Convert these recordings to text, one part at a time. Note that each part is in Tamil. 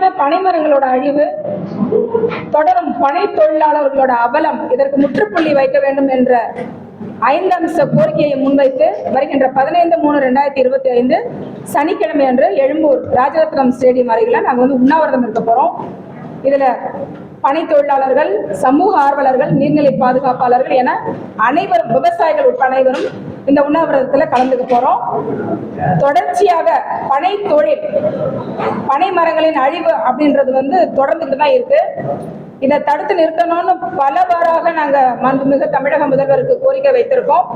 பனைமரங்களோட அழிவு தொடரும் பனை தொழிலாளர்களோட அவலம் இதற்கு முற்றுப்புள்ளி வைக்க வேண்டும் என்ற ஐந்து அம்ச கோரிக்கையை முன்வைத்து வருகின்ற பதினைந்து மூணு ரெண்டாயிரத்தி இருபத்தி ஐந்து சனிக்கிழமை அன்று எழும்பூர் ராஜரத்னம் ஸ்டேடியம் அருகில நாங்கள் வந்து உண்ணாவிரதம் இருக்க போறோம். இதுல பனை தொழிலாளர்கள் சமூக ஆர்வலர்கள் நீர்நிலை பாதுகாப்பாளர்கள் என அனைவரும் விவசாயிகள் உட்பட அனைவரும் இந்த உண்ணாவிரதத்துல கலந்துக்க போறோம். தொடர்ச்சியாக பனை தொழில் பனை மரங்களின் அழிவு அப்படின்றது வந்து தொடர்ந்துட்டு தான் இருக்கு. இதை தடுத்து நிறுத்தணும்னு பலவாறாக நாங்க மாண்புமிகு தமிழக முதல்வருக்கு கோரிக்கை வைத்திருக்கோம்.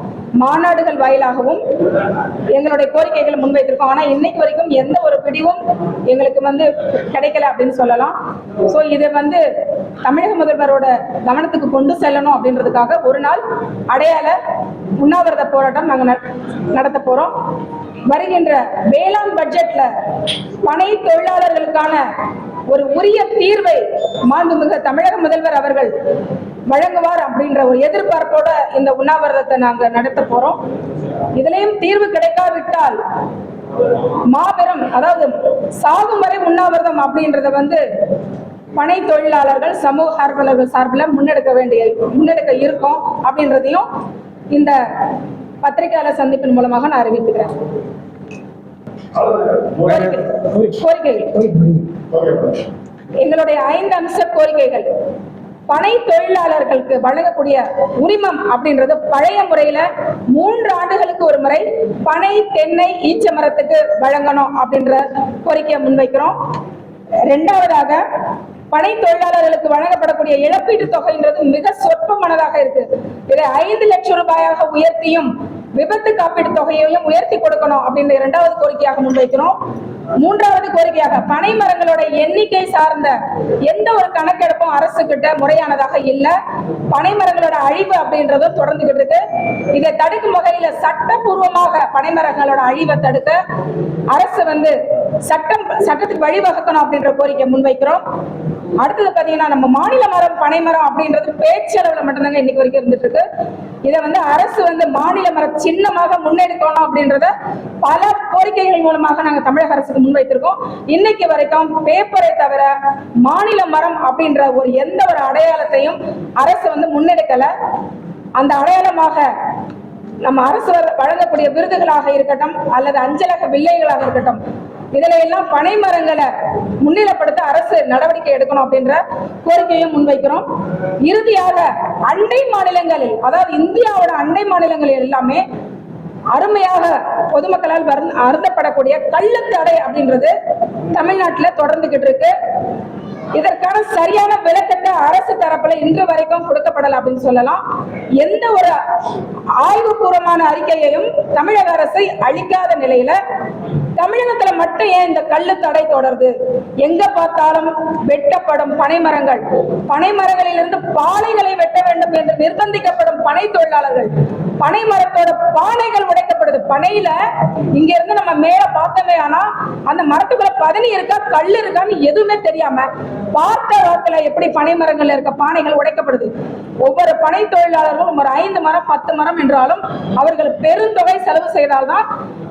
மாநாடுகள் வாயிலாகவும் எங்களுடைய கோரிக்கைகளை முன்வைத்திருக்கோம். ஆனா இன்னைக்கு வரைக்கும் எந்த ஒரு பிடிவும் எங்களுக்கு வந்து கிடைக்கல அப்படின்னு சொல்லலாம். சோ இதை வந்து தமிழக முதல்வரோட கவனத்துக்கு கொண்டு செல்லணும் அப்படின்றதுக்காக ஒரு நாள் அடையாள உண்ணாவிரத போராட்டம் நாங்க நட- நடத்த போறோம். வருகின்ற வேளாண் பட்ஜெட்ல பனை தொழிலாளர்களுக்கான ஒரு உரிய தீர்வை மாண்புமிகு தமிழக முதல்வர் அவர்கள் வழங்குவார் அப்படின்ற ஒரு எதிர்பார்ப்போட இந்த உண்ணாவிரதத்தை நாங்க நடத்த போறோம். இதுலயும் தீர்வு கிடைக்காவிட்டால் மாபெரும் அதாவது சாகும் வரை உண்ணாவிரதம் அப்படின்றத வந்து பனை தொழிலாளர்கள் சமூக ஆர்வலர்கள் சார்பில் முன்னெடுக்க வேண்டிய முன்னெடுக்க இருக்கும் அப்படின்றதையும் இந்த பத்திரிகையாளர் சந்திப்பின் மூலமாக நான் அறிவித்துக்கிறேன். எங்களுடைய ஐந்து அம்ச கோரிக்கைகள். பனை தொழிலாளர்களுக்கு வழங்கக்கூடிய உரிமம் அப்படின்றது பழைய முறையில மூன்று ஆண்டுகளுக்கு ஒரு முறை பனை தென்னை ஈச்ச மரத்துக்கு வழங்கணும் அப்படின்ற கோரிக்கையை முன்வைக்கிறோம். ரெண்டாவதாக பனை தொழிலாளர்களுக்கு வழங்கப்படக்கூடிய இழப்பீட்டு தொகைன்றது மிக சொற்பமானதாக இருக்கு. இதை ஐந்து லட்சம் ரூபாயாக உயர்த்தியும் விபத்து காப்பீட்டு தொகையையும் உயர்த்தி கொடுக்கணும் அப்படின்ற இரண்டாவது கோரிக்கையாக முன்வைக்கிறோம். மூன்றாவது கோரிக்கையாக பனை மரங்களோட எண்ணிக்கை சார்ந்த எந்த ஒரு கணக்கெடுப்பும் அரசு கிட்ட முறையானதாக இல்ல. பனை மரங்களோட அழிவு அப்படின்றதும் தொடர்ந்துகிட்டு இருக்கு. இதை தடுக்கும் வகையில சட்டபூர்வமாக பனை மரங்களோட அழிவை தடுக்க அரசு வந்து சட்டம் சட்டத்துக்கு வழிவகுக்கணும் அப்படின்ற கோரிக்கை முன்வைக்கிறோம். அடுத்தது பாத்தீங்கன்னா நம்ம மாநில மரம் பனை மரம் அப்படின்றது பேச்சளவுல மட்டும்தாங்க இன்னைக்கு வரைக்கும் இருந்துட்டு இருக்கு. இதை வந்து அரசு வந்து மாநில மர சின்னமாக முன்னெடுக்கணும் அப்படின்றத பல கோரிக்கைகள் மூலமாக நாங்க தமிழக அரசுக்கு முன்வைத்திருக்கோம். இன்னைக்கு வரைக்கும் பேப்பரை தவிர மாநில மரம் அப்படின்ற ஒரு எந்த ஒரு அடையாளத்தையும் அரசு வந்து முன்னெடுக்கல. அந்த அடையாளமாக நம்ம அரசு வழங்கக்கூடிய விருதுகளாக இருக்கட்டும் அல்லது அஞ்சலக வில்லைகளாக இருக்கட்டும் இதுல எல்லாம் பனை மரங்களை முன்னிலைப்படுத்த அரசு நடவடிக்கை எடுக்கணும் அப்படின்ற கோரிக்கையும் முன்வைக்கிறோம். இறுதியாக அண்டை மாநிலங்களில் அதாவது இந்தியாவோட அண்டை மாநிலங்களில் எல்லாமே அருமையாக பொதுமக்களால் வருந்- அருந்தப்படக்கூடிய கள்ளத்தடை அப்படின்றது தமிழ்நாட்டுல தொடர்ந்துகிட்டு இருக்கு. இதற்கான சரியான விளக்கத்தை அரசு தரப்புல இன்று வரைக்கும் கொடுக்கப்படல அப்படின்னு சொல்லலாம். எந்த ஒரு ஆய்வுபூர்வமான அறிக்கையையும் தமிழக அரசை அளிக்காத நிலையில தமிழகத்துல மட்டும் ஏன் இந்த கல்லு தடை தொடருது? எங்க பார்த்தாலும் வெட்டப்படும் பனைமரங்கள். பனைமரங்களிலிருந்து பானைகளை வெட்ட வேண்டும் என்று நிர்பந்திக்கப்படும் பனை தொழிலாளர்கள். பனை மரத்தோட பானைகள் உடைக்கப்படுது. பனையில இங்க இருந்து நம்ம மேல பார்த்தோமே ஆனா அந்த மரத்துக்குள்ள பதனி இருக்கா கல் இருக்கான்னு எதுவுமே தெரியாம பார்த்த வாக்குல எப்படி பனை மரங்கள்ல இருக்க பானைகள் உடைக்கப்படுது? ஒவ்வொரு பனை தொழிலாளர்களும் ஒரு ஐந்து மரம் பத்து மரம் என்றாலும் அவர்கள் பெருந்தொகை செலவு செய்தால்தான்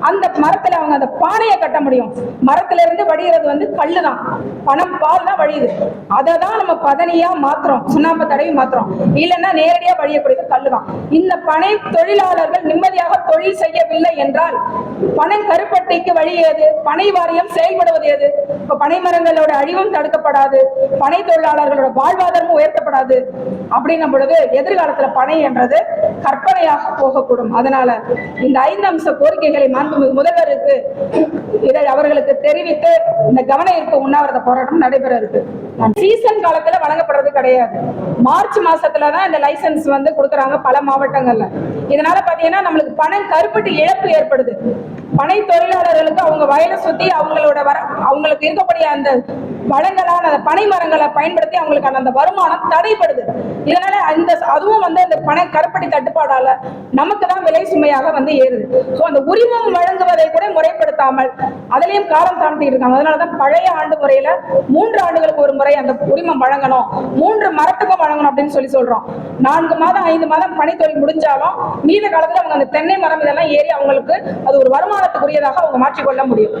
அந்த மரத்துல அவங்க அந்த பானையை கட்ட முடியும். மரத்துல இருந்து வடிகிறது வந்து கல்லு தான் பணம் பால் தான் வழியுது. அதை தான் நம்ம பதனியா மாத்துறோம். சுண்ணாம்பு தடவி மாத்துறோம். இல்லைன்னா நேரடியா வழியக்கூடியது கல்லு தான் இந்த பனை தொழிலாளர்கள் நிம்மதியாக தொழில் செய்யவில்லை என்றால் பனை கருப்பட்டிக்கு வழி ஏது? பனை வாரியம் செயல்படுவது ஏது? இப்ப பனை மரங்களோட அழிவும் தடுக்கப்படாது. பனை தொழிலாளர்களோட வாழ்வாதாரமும் உயர்த்தப்படாது. அப்படின்னும் பொழுது எதிர்காலத்துல பனை என்றது கற்பனையாக போகக்கூடும். அதனால இந்த ஐந்து அம்ச கோரிக்கைகளை மாண்புமிகு முதல்வருக்கு இதை அவர்களுக்கு தெரிவித்து இந்த கவன ஈர்ப்பு உண்ணாவிரத போராட்டம் நடைபெற இருக்கு சீசன் காலத்துல வழங்கப்படுறது கிடையாது. மார்ச் மாசத்துலதான் இந்த லைசன்ஸ் வந்து கொடுக்குறாங்க பல மாவட்டங்கள்ல. இதனால பாத்தீங்கன்னா நம்மளுக்கு பணம் கருப்பட்டு இழப்பு ஏற்படுது. பனை தொழிலாளர்களுக்கு அவங்க வயலை சுத்தி அவங்களோட வர அவங்களுக்கு இருக்கக்கூடிய அந்த வளங்களான அந்த பனை மரங்களை பயன்படுத்தி அவங்களுக்கான அந்த வருமானம் தடைப்படுது இதனால அந்த அதுவும் வந்து அந்த பனை கருப்படி தட்டுப்பாடால நமக்கு தான் விலை சுமையாக வந்து ஏறுது. ஸோ அந்த உரிமம் வழங்குவதை கூட முறைப்படுத்தாமல் அதுலயும் காலம் தாழ்த்தி இருக்காங்க. அதனாலதான் பழைய ஆண்டு முறையில மூன்று ஆண்டுகளுக்கு ஒரு முறை அந்த உரிமம் வழங்கணும். மூன்று மரத்துக்கும் வழங்கணும் அப்படின்னு சொல்லி சொல்றோம். நான்கு மாதம் ஐந்து மாதம் பனித்தொழில் முடிஞ்சாலும் மீத காலத்துல அவங்க அந்த தென்னை மரம் இதெல்லாம் ஏறி அவங்களுக்கு அது ஒரு வருமானத்துக்குரியதாக அவங்க மாற்றிக்கொள்ள முடியும்.